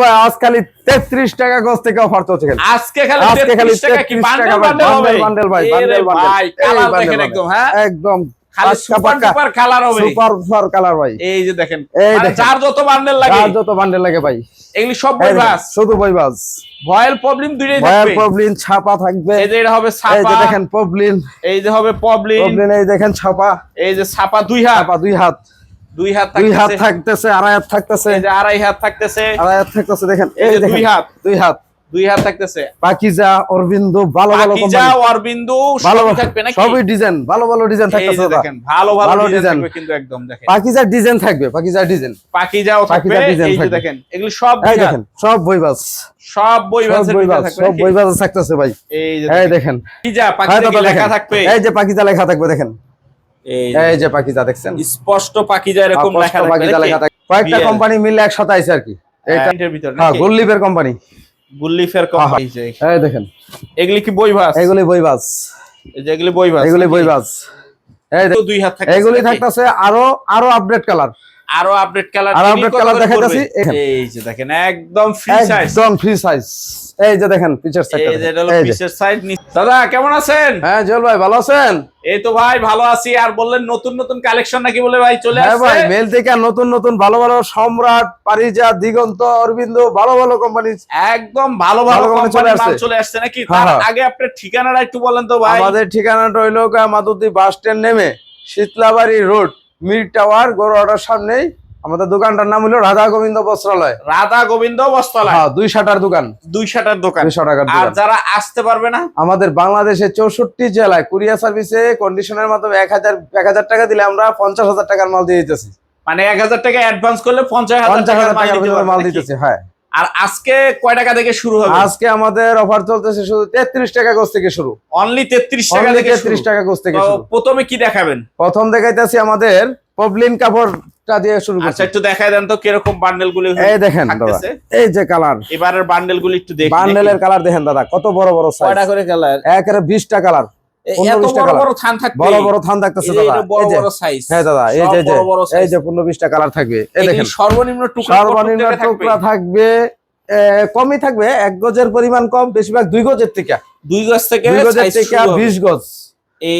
ভাই আজ খালি তেত্রিশ টাকা গজ থেকে অফার চলছে খালি। আজকে খালি 33 টাকা কি? বান্ডেল বান্ডেল হবে? বান্ডেল বান্ডেল ভাই, বান্ডেল বান্ডেল। ভাই এই কালার দেখেন একদম হ্যাঁ? একদম খালি সুপার সুপার কালার হবে। সুপার সুপার কালার ভাই। এই যে দেখেন এই দেখেন। যার যত বান্ডেল লাগে। যার যত বান্ডেল লাগে ভাই। এগুলি সব বই বাস শুধু বইবাজ ভয়েল প্রবলেম দুইটাই ভয়ার থাকবে। প্রবলিন ছাপা থাকবে। এই যে এটা হবে এই যে দেখেন প্রবলিন এই যে হবে প্রবলেম। প্রবলিন এই দেখেন ছাপা। এই যে ছাপা দুই হাত। ছাপা দুই হাত। দুই হাত দুই হাত থাকতেছে। আড়াই হাত থাকতেছে। এই যে আড়াই হাত থাকতেছে। আড়াই হাত থাকতেছে দেখেন এই দুই হাত। দুই হাত। দুই হাত থাকতেছে। পাকিজা অরবিন্দু ভালো ভালো পাকিজা অরবিন্দু ভালো থাকবে নাকি? সবই ডিজাইন ভালো ভালো ডিজাইন থাকতেছে দেখেন ভালো ভালো ডিজাইন থাকবে কিন্তু একদম দেখেন। পাকিজার ডিজাইন থাকবে পাকিজার ডিজাইন পাকিজাও থাকবে এই যে দেখেন এগুলো সব এই দেখেন সব বইবাজ। সব বই সব নাকি? থাকতেছে ভাই। এই যে এই দেখেন। দেখেন। পাকিজা হ্যাঁ পাকিজা লেখা থাকবে। এই যে পাকিজা লেখা থাকবে দেখেন। এই যে পাকিজা দেখছেন? স্পষ্ট পাকিজা এরকম লেখা পাকিজা লেখা? থাকবে। কয়েকটা কোম্পানি মিলে একসাথে আইছে আর কি। প্যান্টের ভিতর হ্যাঁ নাকি? গুল্লিপের কোম্পানি গুল্লিফের হ্যাঁ, কোম্পানি এই দেখেন। এগুলি কি বইভাস এগুলি বইবাজ এই যে এগুলি বই ভাস এগুলি বইবাজ এই দুই হাত থাকে এগুলি থাকতেছে আরও আরও আপডেট কালার আরও আপডেট কালার আরও update colour দেখাইতাছি, এই যে দেখেন একদম ফ্রি সাইজ একদম ফ্রি সাইজ এই যে দেখেন পিচার সাইড এই যে এটা হলো পিসের সাইজ দাদা কেমন আছেন? হ্যাঁ জল ভাই ভালো আছেন? এই তো ভাই ভালো আছি। আর বললেন নতুন নতুন কালেকশন নাকি বলে ভাই চলে হ্যাঁ ভাই আসছে মেল থেকে নতুন নতুন ভালো ভালো সম্রাট পারিজা দিগন্ত অরবিন্দ ভালো ভালো কোম্পানি একদম ভালো ভালো কোম্পানির মাল আসছে। চলে আসছে নাকি? হ্যাঁ, তার হ্যাঁ। আগে আপনার ঠিকানাটা একটু বলেন তো ভাই। আমাদের ঠিকানাটা হইল মাদুদি বাস স্ট্যান্ড নেমে শীতলাবাড়ি রোড মির টাওয়ার গরুয়াটার সামনেই আমাদের দোকানটার নাম হলো রাধা গোবিন্দ বস্ত্রালয়। রাধা গোবিন্দ বস্তলা হ্যাঁ দুই শাটার দোকান। দুই শাটার দোকান। দুইশো টাকার আর যারা আসতে পারবে না? আমাদের বাংলাদেশের চৌষট্টি জেলায় কুরিয়ার সার্ভিসে কন্ডিশনের মাধ্যমে এক হাজার এক হাজার টাকা দিলে আমরা পঞ্চাশ হাজার টাকার মাল দিয়ে দিতেছি। মানে এক হাজার টাকা অ্যাডভান্স করলে পঞ্চাশ হাজার টাকার মাল? দিতেছি হ্যাঁ। আর আজকে কয় টাকা থেকে শুরু হবে? আজকে আমাদের অফার চলতেছে শুধু তেত্রিশ টাকা গোছ থেকে শুরু। অনলি তেত্রিশ টাকা থেকে তেত্রিশ টাকা গোছ থেকে শুরু। প্রথমে কি দেখাবেন? প্রথম দেখাইতেছি আমাদের পবলিন কাপড়টা দিয়ে শুরু আচ্ছা একটু দেখাই দেন তো কীরকম বান্ডেল গুলি এই দেখেন দাদা। এই যে কালার এবারের বান্ডেল গুলি একটু দেখি বান্ডেলের কালার দেখেন দাদা কত বড় বড় সাইজ কয়টা করে কালার একেবারে বিশটা কালার পনেরো এত বিশটা বড় বড় থান থাকবে। বড় বড় থান থাকতেছে দাদা। এটা বড় এই যে। বড় সাইজ হ্যাঁ দাদা এই যে এই যে। বড় বড় এই size। যে পনেরো বিশটা কালার থাকবে। এই দেখেন। সর্বনিম্ন টুকরা সর্বনিম্ন। টুকরা থাকবে? কমই থাকবে এক গজের পরিমাণ কম বেশিরভাগ দুই গজের থেকে। দুই গজ থেকে দুই গজের থেকে বিশ গজ।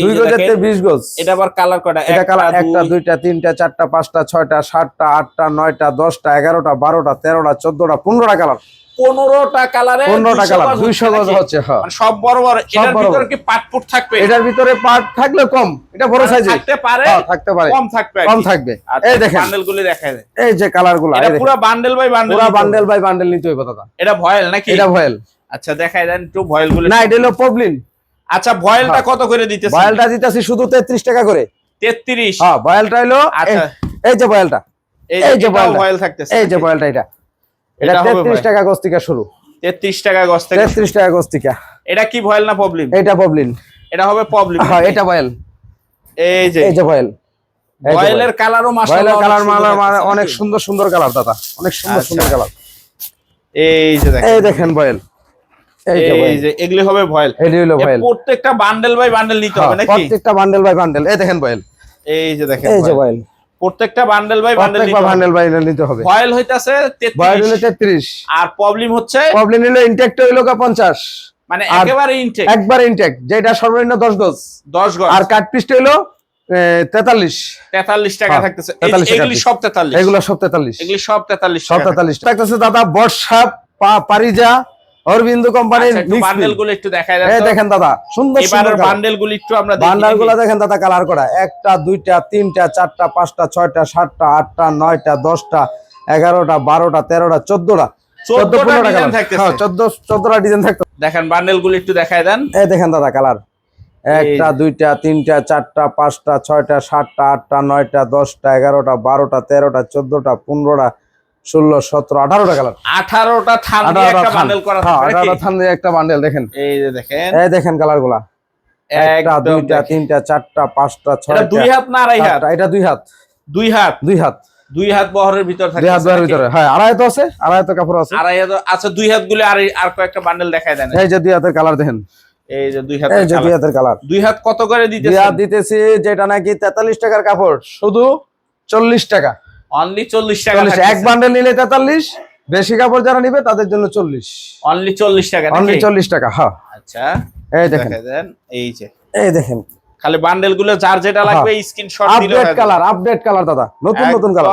দুই যে গজের থেকে বিশ গজ। এটা আবার কালার এটা কালার একটা দুইটা তিনটা চারটা পাঁচটা ছয়টা সাতটা আটটা নয়টা দশটা এগারোটা বারোটা তেরোটা চোদ্দটা পনেরোটা কালার পনেরোটা কালারে পনেরোটা কালার দুইশো হচ্ছে গজ হচ্ছে হ্যাঁ। মানে সব বড় বড় এটার ভিতরে কি পাটপুট থাকবে? এটার ভিতরে থাকলে কম এটা বড় মানে সাইজে থাকতে পারে থাকতে পারে। কম থাকবে কম থাকবে। এই দেখেন। বান্ডেল গুলি এই যে কালারগুলা এটা পুরো বান্ডেল বাই বান্ডেল পুরা বান্ডেল বাই বান্ডেল নিতে হইব দাদা। এটা ভয়েল নাকি? এটা ভয়েল। আচ্ছা দেখাই দেন একটু ভয়েল গুলি না এটা হলো পবলিন আচ্ছা ভয়েলটা হ্যাঁ। কত করে দিতেছে বয়েলটা দিতেছি শুধু তেত্রিশ টাকা করে। 33 হ্যাঁ বয়েলটা হলো আচ্ছা। এই- এই যে বয়েলটা এই যে ভয়েল থাকতেছে এই যে বয়েলটা এটা। এটা এটা হবে তেত্রিশ ভয়েল। টাকা গজ থেকে শুরু। 33 টাকা গজ থেকে তেত্রিশ টাকা গজ থেকে। এটা কি ভয়েল না প্রবলেম এইটা পবলিন। এটা হবে প্রবলেম হ্যাঁ এটা বয়েল এই যে। এই যে যে ভয়েলের কালারও মাশাআল্লাহ কালার লাগতেছে। অনেক সুন্দর সুন্দর কালার দাদা। অনেক সুন্দর আচ্ছা। সুন্দর কালার। এই যে দেখেন। এই দেখেন বয়েল এই যে এগুলি হবে ভয়েল। হলো এ প্রত্যেকটা বান্ডেল বাই বান্ডেল নিতে হবে হ্যাঁ, নাকি? প্রত্যেকটা বান্ডেল বাই বান্ডেল এই দেখেন বয়েল এই যে দেখেন এই যে ভয়েল। প্রত্যেকটা বান্ডেল বাই বান্ডেল প্রত্যেকটা নিতে হবে। বান্ডেল বাই নিতে হবে। ভয়েল হইতাছে বয়েল হলো 33 আর প্রবলেম হচ্ছে প্রবলেম হলো ইনটেকটা হইল পঞ্চাশ। মানে একেবারে ইনটেক একবার ইনটেক যেটা সর্বনিম্ন দশ গজ 10 গজ। আর কাট পিসটা হলো তেতাল্লিশ। 43 টাকা হ্যাঁ, থাকতেছে। 43 টাকা এগুলি সব 43 এগুলো সব এগুলি সব 43 সব থাকতেছে। দাদা বর্ষা পারিজা অরবিন্দু কোম্পানির আচ্ছা, বান্ডেলগুলো একটু এই দেখেন দাদা সুন্দর সুন্দর বান্ডেলগুলো একটু আমরা দেখি বান্ডার দেখেন দাদা কালার করা। একটা দুইটা তিনটা চারটা পাঁচটা ছয়টা সাতটা আটটা নয়টা দশটা এগারোটা বারোটা তেরোটা চোদ্দটা। চোদ্দ 14টা পনেরোটা ডিজাইন কালার থাকতেছে। চোদ্দ চোদ্দটা ডিজাইন থাকতো দেখেন বান্ডেলগুলো একটু দেখায় দেন। এই দেখেন দাদা কালার একটা দুইটা তিনটা চারটা পাঁচটা ছয়টা সাতটা আটটা নয়টা দশটা এগারোটা বারোটা তেরোটা চোদ্দটা পনেরোটা ষোলো সতেরো আঠারোটা কালার 18টা থান দিয়ে আঠারোটা থান। হ্যাঁ দিয়ে একটা বান্ডেল দেখেন। এই যে দেখেন। এই দেখেন কালারগুলা। একটা দুইটা তিনটা চারটা পাঁচটা ছয়টা। দুই হাত না আড়াই হাত? এটা দুই হাত। দুই হাত? দুই হাত। দুই হাত বহরের ভিতর থাকে দুই হাত দুয়ের ভিতরে। হ্যাঁ আড়াই তো আছে আড়াই তো কাপড় আছে। আড়াই হাত আচ্ছা দুই হাতগুলো আর আর কয়েকটা বান্ডেল দেখায় দেন। এই যে দুই হাতের কালার দেখেন। এই যে দুই হাত এই যে দুই হাতের কালার দুই হাত কত করে দুই হাত দিতেছি যেটা নাকি তেতাল্লিশ টাকার কাপড়। শুধু চল্লিশ টাকা। অনলি চল্লিশ টাকা এক বান্ডেল নিলে তেতাল্লিশ বেশি কাপড় যারা নিবে তাদের জন্য চল্লিশ। অনলি চল্লিশ টাকা অনলি চল্লিশ টাকা হ্যাঁ। আচ্ছা এই দেখেন। এই যে। এই দেখেন। খালি বান্ডেলগুলো যার যেটা লাগবে স্ক্রিনশট দিলে আপডেট কালার আপডেট কালার দাদা। নতুন নতুন কালার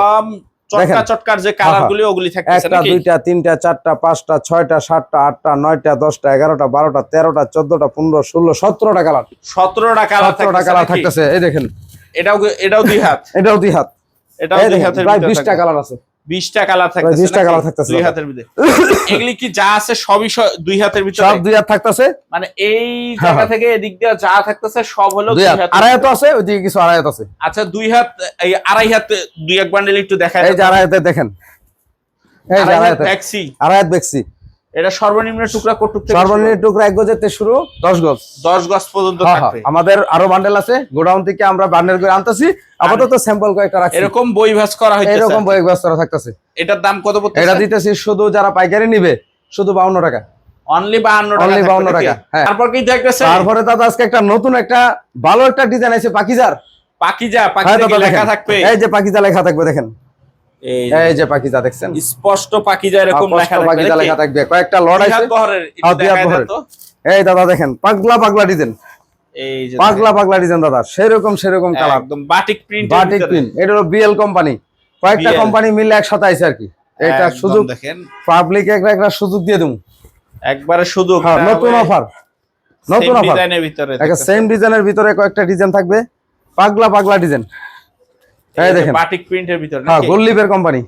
চটকা চটকার যে কালার গুলি ওগুলি থাকতেছে একটা দুইটা তিনটা চারটা পাঁচটা ছয়টা সাতটা আটটা নয়টা দশটা এগারোটা বারোটা তেরোটা চোদ্দটা পনেরো ষোলো সতেরোটা কালার সতেরোটা কালার সতেরোটা কালার থাকতেছে এই দেখেন। এটাও এটাও দুই হাত। এটাও দুই হাত। এটাও দেখেন প্রায় ভিতরে বিশটা কালার আছে। বিশটা কালার থাকতেছে 20টা নাকি? কালার থাকতেছে দুই হাতের ভিতরে। এগুলি কি যা আছে সবই দুই হাতের ভিতরে? সব দুই হাত থাকতেছে? মানে এই হ্যাঁ, জায়গা হ্যাঁ। থেকে এদিক দিয়ে যা থাকতেছে সব হলো দুই দুই হাত। আড়াই হাত আছে ওইদিকে কিছু আড়াই হাত আছে। আচ্ছা দুই হাত এই আড়াই হাত দুই এক বান্ডেল একটু দেখায় এই যে আড়াই হাতে দেখেন। এই যে আড়াই হাতে আড়াই এটা সর্বনিম্ন টুকরা কটুক থেকে সর্বনিম্ন টুকরা এক গজের থেকে শুরু দশ গজ। দশ গজ পর্যন্ত হ্যাঁ, হ্যাঁ, থাকবে আমাদের আরও বান্ডেল আছে গোডাউন থেকে আমরা বান্ডেল করে আনতেছি। আপাতত স্যাম্পল কয়েকটা রাখছি। এরকম বই ভাস করা হয়েছে এরকম বই বস্তারা থাকতেছে। এটার দাম কত পড়তেছে? এটা দিতেছি শুধু যারা পাইকারি নিবে শুধু বাউন্ন টাকা। অনলি 52 টাকা থাকবে 52 টাকা, হ্যাঁ। তারপর কি থাকতেছে তারপরে দাদা আজকে একটা নতুন একটা ভালো একটা ডিজাইন আছে পাকিজার। পাকিজা হ্যাঁ পাকিজা লেখা থাকবে? এই যে পাকিজা লেখা থাকবে দেখেন। এই যে, পাকিজা দেখছেন? স্পষ্ট পাকিজা এরকম লেখা পাকিজা লেখা থাকবে। কয়েকটা লড আছে। হ্যাঁ। এই দাদা দেখেন পাগলা পাগলা ডিজাইন এই যে পাগলা পাগলা ডিজাইন দাদা সেরকম সেরকম কালার একদম বাটিক প্রিন্ট বাটিক প্রিন্ট এটা হলো বিএল কোম্পানি কয়েকটা কোম্পানি মিলে একসাথে আইছে আর কি। এটা সুযোগ দেখেন। পাবলিক একটা একটা সুযোগ দিয়ে দেবো একবারে শুধু হ্যাঁ নতুন অফার নতুন অফার ডিজাইনের ভিতরে একটা সেম ডিজাইনের ভিতরে কয়েকটা ডিজাইন থাকবে। পাগলা পাগলা ডিজাইন এই দেখেন। বাটিক প্রিন্টের ভিতরে হ্যাঁ নাকি? কোম্পানি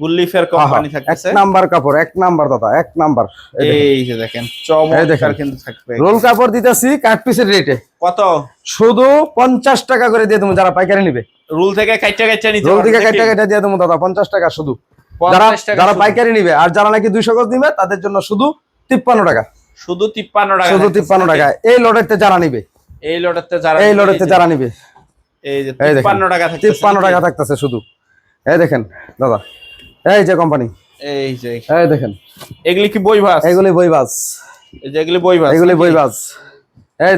গুল্লিফের কোম্পানি এক নাম্বার কাপড় এক নাম্বার দাদা এক নাম্বার। এই যে দেখেন চমৎকার কিন্তু থাকবে। রোল কাপড় দিতেছি কাট পিসের রেটে কত? শুধু পঞ্চাশ টাকা করে দিয়ে দেবো যারা পাইকারি নিবে। রুল থেকে নিতে রোল দিয়ে দেবো দাদা পঞ্চাশ টাকা শুধু। যারা 50 যারা পাইকারি নিবে আর যারা নাকি দুইশো গজ নিবে তাদের জন্য শুধু তিপ্পান্ন টাকা। শুধু 53 টাকা শুধু থাকতেছে তিপ্পান্ন নাকি? টাকা। এই লটেরতে যারা নিবে। এই লটেতে যারা এই যে- যারা নিবে। এই যে এই 53 টাকা থাকতেছে? টাকা থাকতেছে শুধু। এই দেখেন দাদা। এই যে কোম্পানি এই যে এই দেখেন। এগুলি কি এই যে এগুলি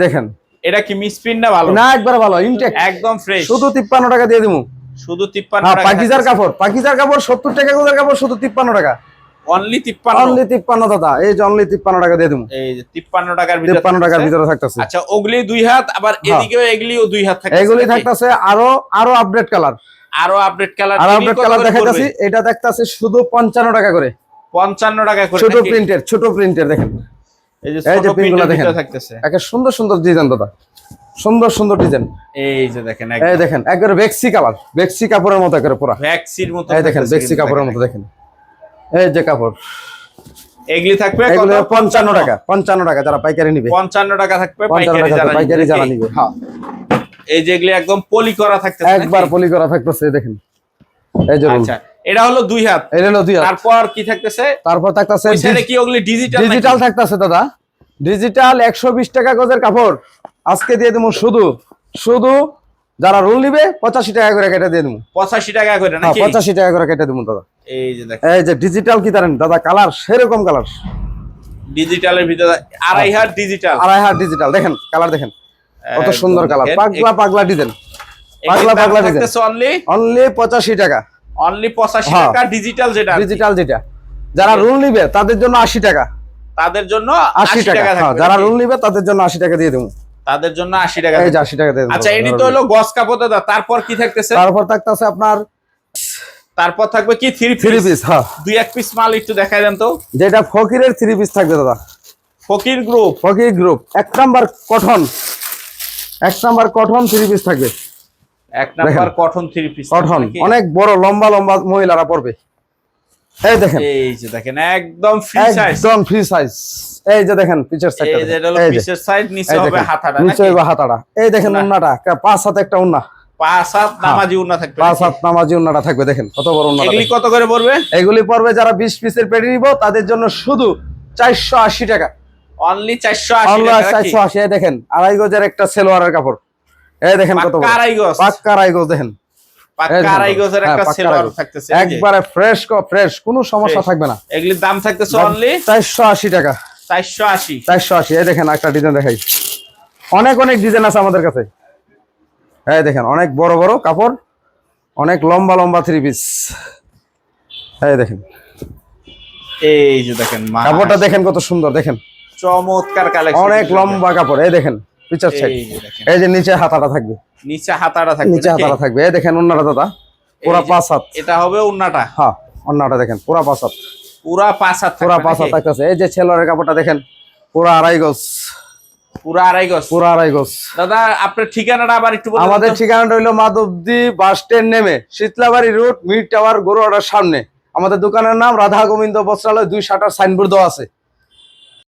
দেখেন। এটা কি মিসপ্রিন্ট না ভালো? না একবার ভালো ইনটেক একদম ফ্রেশ শুধু তিপ্পান্ন টাকা দিয়ে দিবো শুধু 53 হ্যাঁ টাকা পাকিজার কাপড় পাকিজার কাপড় সত্তর টাকা গজের কাপড় শুধু তিপ্পান্ন টাকা। অনলি 53 অনলি তিপ্পান্ন দাদা এই যে অনলি তিপ্পান্ন টাকা দিয়ে দিবো। এই যে 53 টাকার ভিতরে তিপ্পান্ন টাকার ভিতরে থাকতেছে। আচ্ছা ওগুলি দুই হাত আবার। এদিকেও এগুলিও দুই হাত থাকে এইগুলি থাকতেছে আরও আরও আপডেট কালার আরও আপডেট কালার আরও আপডেট কালার দেখাইতেছি এটা দেখতাছে শুধু পঞ্চান্ন টাকা করে। 55 টাকা করে ছোট প্রিন্টের ছোট প্রিন্টের দেখেন। এই যে ছোট প্রিন্টগুলো দেখেন। থাকতেছে। একে সুন্দর সুন্দর ডিজাইন দাদা। সুন্দর সুন্দর ডিজাইন এই যে দেখেন এই দেখেন একবারে বেক্সি কালার বেক্সি কাপড়ের মতো একবারে পুরা। ভ্যাক্সির মতো এই দেখেন কিন্তু কাপড়ের মতো দেখেন। এই যে কাপড়। এগুলি থাকবে পঞ্চান্ন টাকা পঞ্চান্ন টাকা যারা পাইকারি নিবে। 55 টাকা থাকবে পাইকারি যারা নিবে। হ্যাঁ। এই যে এগুলি একদম পলি করা থাকতেছে একবার পলি করা থাকতেছে দেখেন। এই যে আচ্ছা এটা হলো দুই হাত। এটা হলো দুই হাত। তারপর কি থাকতেছে? তারপর থাকতেছে কি ওগুলি ডিজিটাল ডিজিটাল থাকতেছে দাদা। ডিজিটাল একশো বিশ টাকা গজের কাপড়। আজকে দিয়ে দেবো শুধু শুধু যারা রোল নিবে পঁচাশি টাকা করে কেটে দিয়ে দেবো 85 টাকা করে হ্যাঁ নাকি? টাকা করে কেটে দেবো দাদা। এই যে দেখেন। এই যে ডিজিটাল কি জানেন? দাদা কালার সেরকম কালার ডিজিটালের ভিতরে আড়াই হাত ডিজিটাল আড়াই হাত ডিজিটাল দেখেন কালার দেখেন। কত সুন্দর কালার পাগলা পাগলা ডিজাইন পাগলা পাগলা ডিজাইন অনলি অনলি পঁচাশি টাকা। অনলি 85 হ্যাঁ। টাকা ডিজিটাল যেটা ডিজিটাল যেটা। যারা রুল নিবে তাদের জন্য আশি টাকা। তাদের জন্য আশি 80 টাকা। হ্যাঁ যারা রুল নিবে তাদের জন্য আশি টাকা দিয়ে দেবো। তাদের জন্য 80 টাকা এই যে থাকবে। আশি টাকা দিয়ে দেবো। আচ্ছা এটি তো হলো গস কাপড় দাদা। তারপর কি থাকতেছে? তারপর থাকতেছে আপনার তারপর থাকবে কি? থ্রি থ্রি পিস হ্যাঁ। দুই এক পিস মাল একটু দেখাই দেন তো। যেটা ফকিরের থ্রি পিস থাকবে দাদা। ফকির গ্রুপ ফকির গ্রুপ এক নাম্বার কটন এক নাম্বার কটন থ্রি পিস থাকবে। এক number cotton three piece cotton অনেক বড় লম্বা লম্বা মহিলারা পড়বে এই দেখেন। এই যে দেখেন একদম ফ্রি সাইজ একদম ফ্রি সাইজ এই যে দেখেন পিচের সাইড এই যে এটা হলো যে। সাইজ নিচে হবে হাতাটা নিচে হইবে হাতাটা। এই দেখেন কা- পাঁচ হাতে একটা উন্না। পাঁচ হাত নামাজি উন্না থাকবে পাঁচ হাত নামাজি উন্নাটা থাকবে দেখেন কত বড় উন্নাটা এগুলি কত করে পড়বে? এগুলি পড়বে যারা বিশ পিসের পেটি নিব তাদের জন্য শুধু চারশো আশি টাকা। অনলি টাকা দেখেন আড়াই গজের একটা সেলোয়ারের কাপড়। এই দেখেন কত বড়। আড়াই গজ। পাক্কা আড়াই গজ দেখেন। এই পাক্কা দেখেন আড়াই কত। গজের হ্যাঁ। একবারে ফ্রেশ ফ্রেশ কোনো সমস্যা থাকবে না। এগুলির দাম থাকতেছে অনলি চারশো আশি টাকা। চারশো আশি। চারশো আশি এই দেখেন একটা ডিজাইন দেখাই। অনেক অনেক ডিজাইন আছে আমাদের কাছে। এই দেখেন অনেক বড় বড় কাপড় অনেক লম্বা লম্বা থ্রি পিস এই দেখেন। এই যে দেখেন কাপড়টা দেখেন কত সুন্দর দেখেন। চমৎকার কালেকশন অনেক লম্বা কাপড় এই দেখেন পিচার সাইড এই যে নিচে হাতাটা থাকবে। নিচে হাতাটা থাকবে নিচে হাতাটা থাকবে। এই দেখেন অন্যটা দাদা পুরা পাঁচ হাত। এটা হবে উন্নাটা হ্যাঁ অন্যটা দেখেন পুরা পাঁচ হাত। পুরা পাঁচ হাত পুরা পাঁচ হাত? থাকতেছে। এই যে ছেলের কাপড়টা দেখেন পুরা আড়াই গজ। পুরা আড়াই গজ। পুরা আড়াই গজ। দাদা আপনার ঠিকানাটা আবার একটু আমাদের? ঠিকানাটা মাধবদী বাস স্ট্যান্ড নেমে শীতলাবাড়ি রোড মিড টাওয়ার গরুয়াটার সামনে। আমাদের দোকানের নাম রাধা গোবিন্দ বস্ত্রালয় দুই শাটার সাইনবোর্ড দেওয়া আছে।